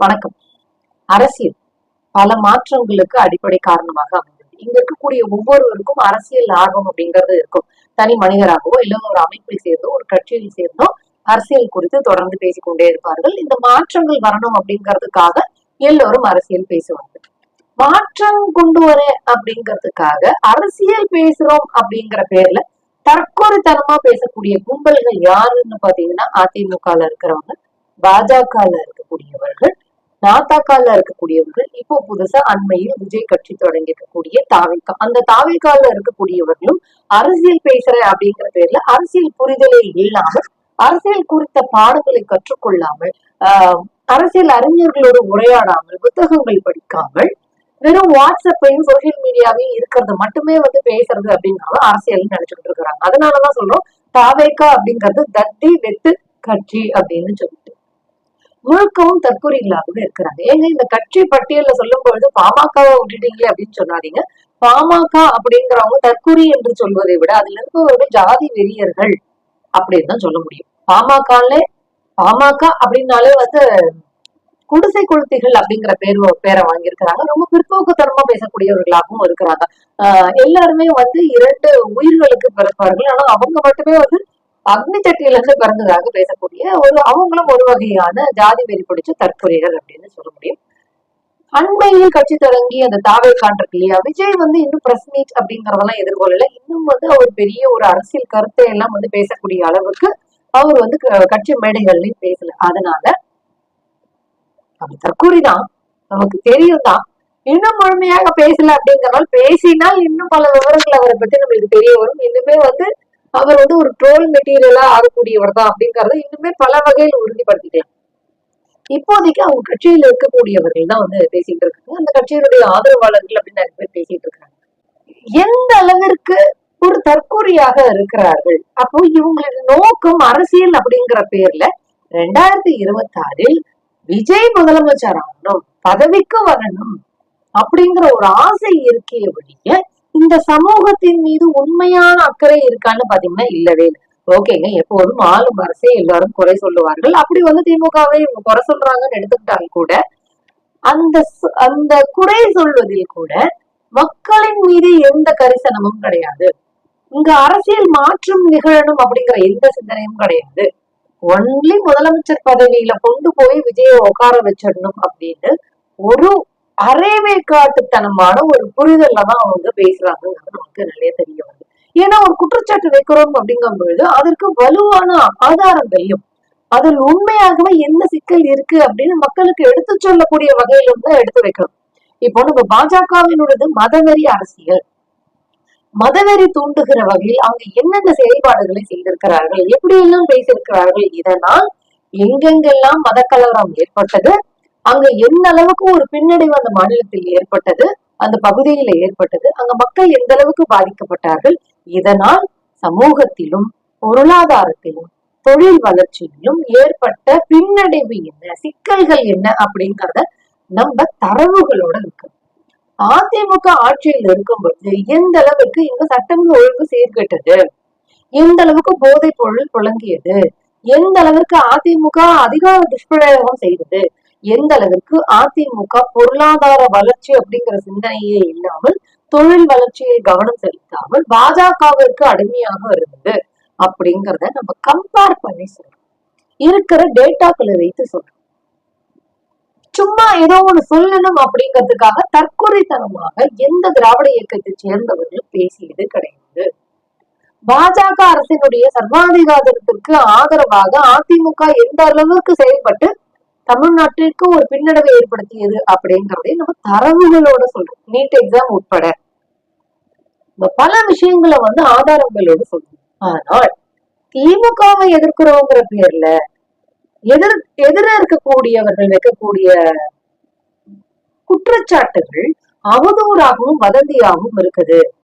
வணக்கம். அரசியல் பல மாற்றங்களுக்கு அடிப்படை காரணமாக அமைந்தது. இங்க இருக்கக்கூடிய ஒவ்வொருவருக்கும் அரசியல் ஆர்வம் அப்படிங்கிறது இருக்கும். தனி மனிதராகவோ இல்ல ஒரு அமைப்பில் சேர்ந்தோ ஒரு கட்சியில் சேர்ந்தோ அரசியல் குறித்து தொடர்ந்து பேசிக்கொண்டே இருப்பார்கள். இந்த மாற்றங்கள் வரணும் அப்படிங்கிறதுக்காக எல்லோரும் அரசியல் பேசுவாங்க மாற்றம் கொண்டு வர அப்படிங்கிறதுக்காக அரசியல் பேசுறோம் அப்படிங்கிற பேர்ல தற்கொலைத்தனமா பேசக்கூடிய கும்பல்கள் யாருன்னு பாத்தீங்கன்னா அதிமுகல இருக்கிறவங்க பாஜகல இருக்கக்கூடியவர்கள் நாத்தாக்கால இருக்கக்கூடியவர்கள் இப்போ புதுசா அண்மையில் விஜய் கட்சி தொடங்கி இருக்கக்கூடிய தாவிக்கா அந்த தாவிக்கால இருக்கக்கூடியவர்களும் அரசியல் பேசுற அப்படிங்கிற பேர்ல அரசியல் புரிதலே இல்லாமல் அரசியல் குறித்த பாடங்களை கற்றுக்கொள்ளாமல் ஆஹ் அரசியல் அறிஞர்களோடு உரையாடாமல் புத்தகங்கள் படிக்காமல் வெறும் வாட்ஸ்அப்பையும் சோசியல் மீடியாவையும் இருக்கிறது மட்டுமே வந்து பேசுறது அப்படிங்கிறத அரசியல் நினைச்சுக்கிட்டு இருக்கிறாங்க. அதனாலதான் சொல்றோம் தாவேக்கா அப்படிங்கிறது தத்தி வெத்து கட்சி அப்படின்னு சொல்லிட்டு. முழுக்கவும் தற்கொலைகளாகவே இருக்கிறாங்க. ஏங்க இந்த கட்சி பட்டியல்ல சொல்லும் பொழுது பாமகவை விட்டுட்டீங்களே அப்படின்னு சொன்னாதீங்க பாமக அப்படிங்கிறவங்க தற்கொலை என்று சொல்வதை விட அதுல இருப்பவர்கள் ஜாதி வெறியர்கள் அப்படின்னு தான் சொல்ல முடியும். பாமகல பாமக அப்படின்னாலே வந்து குடிசை குழந்தைகள் அப்படிங்கிற பேர் பேரை வாங்கியிருக்கிறாங்க. ரொம்ப பிற்போக்குத்தனமா பேசக்கூடியவர்களாகவும் இருக்கிறாங்க. ஆஹ் எல்லாருமே வந்து இரண்டு உயிர்களுக்கு பிறப்பார்கள். ஆனா அவங்க மட்டுமே வந்து அக்னி தட்டிலிருந்து பிறந்ததாக பேசக்கூடிய ஒரு அவங்களும் ஒரு வகையான ஜாதி வெறி பிடிச்ச தற்கொலைகள் அப்படின்னு சொல்ல முடியும். அண்மையில் கட்சி தொடங்கி அந்த தாவை காண்றது இல்லையா? விஜய் வந்து இன்னும் பிரஸ் மீட் அப்படிங்கறதெல்லாம் எதிர்கொள்ளல. இன்னும் வந்து அவர் பெரிய ஒரு அரசியல் கருத்தை எல்லாம் வந்து பேசக்கூடிய அளவுக்கு அவர் வந்து க- கட்சி மேடைகள்லயும் பேசல. அதனால அது தற்கூரி தான். நமக்கு தெரியும் தான். இன்னும் முழுமையாக பேசல அப்படிங்கிறனால பேசினால் இன்னும் பல விவரங்கள் அவரை பத்தி நம்மளுக்கு தெரிய வரும். இன்னுமே வந்து அவர் வந்து ஒரு ட்ரோல் மெட்டீரியலா ஆகக்கூடியவர் தான் அப்படிங்கறத இன்னுமே பல வகையில் உறுதிப்படுத்திக்கலாம் இப்போதைக்கு அவங்க கட்சியில இருக்கக்கூடியவர்கள் தான் வந்து பேசிட்டு இருக்காங்க. அந்த கட்சியினுடைய ஆதரவாளர்கள் அப்படின்னு நிறைய பேர் பேசிட்டு இருக்காங்க. எந்த அளவிற்கு ஒரு தற்கொலையாக இருக்கிறார்கள்? அப்போ இவங்களின் நோக்கம் அரசியல் அப்படிங்கிற பேர்ல ரெண்டாயிரத்தி இருபத்தி ஆறில் விஜய் முதலமைச்சர் ஆகணும் பதவிக்கு வரணும் அப்படிங்கிற ஒரு ஆசை இருக்கே இந்த சமூகத்தின் மீது உண்மையான அக்கறை இருக்கான்னு பாத்தீங்கன்னா இல்லவே இல்லை. ஓகேங்க எப்போதும் ஆளும் அரசே எல்லாரும் குறை சொல்லுவார்கள். அப்படி வந்து திமுகவை இவங்க குறை சொல்றாங்கன்னு எடுத்துக்கிட்டால் கூட அந்த அந்த குறை சொல்வதில் கூட மக்களின் மீது எந்த கரிசனமும் கிடையாது. இங்க அரசியல் மாற்றம் நிகழணும் அப்படிங்கிற எந்த சிந்தனையும் கிடையாது. ஒன்லி முதலமைச்சர் பதவியில கொண்டு போய் விஜயை உட்கார வச்சிடணும் அப்படின்னு ஒரு அரைவேக்காட்டுத்தனமான ஒரு புரிதல்ல தான் அவங்க பேசுறாங்கிறது நமக்கு நிறைய தெரிய வருது. ஏன்னா ஒரு குற்றச்சாட்டு வைக்கிறோம் அப்படிங்கும் பொழுது அதற்கு வலுவான ஆதாரம் தெரியும் அதில் உண்மையாகவே என்ன சிக்கல் இருக்கு அப்படின்னு மக்களுக்கு எடுத்து சொல்லக்கூடிய வகையில தான் எடுத்து வைக்கணும். இப்போ நம்ம பாஜகவினுடையது மதவெறி அரசியல். மதவெறி தூண்டுகிற வகையில் அவங்க என்னென்ன செயல்பாடுகளை செய்திருக்கிறார்கள் எப்படி எல்லாம் பேசியிருக்கிறார்கள் இதனால் எங்கெங்கெல்லாம் மதக்கலவரம் ஏற்பட்டது அங்க எந்த அளவுக்கு ஒரு பின்னடைவு அந்த மாநிலத்தில் ஏற்பட்டது அந்த பகுதியில ஏற்பட்டது அங்க மக்கள் எந்த அளவுக்கு பாதிக்கப்பட்டார்கள் இதனால் சமூகத்திலும் பொருளாதாரத்திலும் தொழில் வளர்ச்சியிலும் ஏற்பட்ட பின்னடைவு என்ன சிக்கல்கள் என்ன அப்படிங்கறத நம்ம தரவுகளோட இருக்கு அதிமுக ஆட்சியில் இருக்கும்போது எந்த அளவுக்கு இங்க சட்டம் ஒழுங்கு சீர்கெட்டது எந்த அளவுக்கு போதைப் பொருள் புழங்கியது எந்த அளவிற்கு அதிமுக அதிகார துஷ்பிரயோகம் செய்தது எந்த அளவிற்கு அதிமுக பொருளாதார வளர்ச்சி அப்படிங்கிற சிந்தனையே இல்லாமல் தொழில் வளர்ச்சியை கவனம் செலுத்தாமல் பாஜகவிற்கு அடிமையாக இருந்தது அப்படிங்கறத நம்ம கம்பேர் பண்ணி சொல்றோம் இருக்கிற டேட்டாக்களை வைத்து சொல்றோம் சும்மா ஏதோ ஒண்ணு சொல்லணும் அப்படிங்கிறதுக்காக தற்கொலைத்தனமாக எந்த திராவிட இயக்கத்தை சேர்ந்தவர்களும் பேசியது கிடையாது. பாஜக அரசினுடைய சர்வாதிகாரத்திற்கு ஆதரவாக அதிமுக எந்த அளவுக்கு செயல்பட்டு தமிழ்நாட்டிற்கு ஒரு பின்னடைவை ஏற்படுத்தியது அப்படிங்கறதை நம்ம தரவுகளோட சொல்றோம். நீட் எக்ஸாம் உட்பட. பல விஷயங்களை வந்து ஆதாரங்களோடு சொல்றோம். ஆனால் திமுகவை எதிர்க்கிறோங்கிற பேர்ல எதிர் எதிர இருக்கக்கூடியவர்கள் வைக்கக்கூடிய குற்றச்சாட்டுகள் அவதூறாகவும் வதந்தியாகவும் இருக்குது.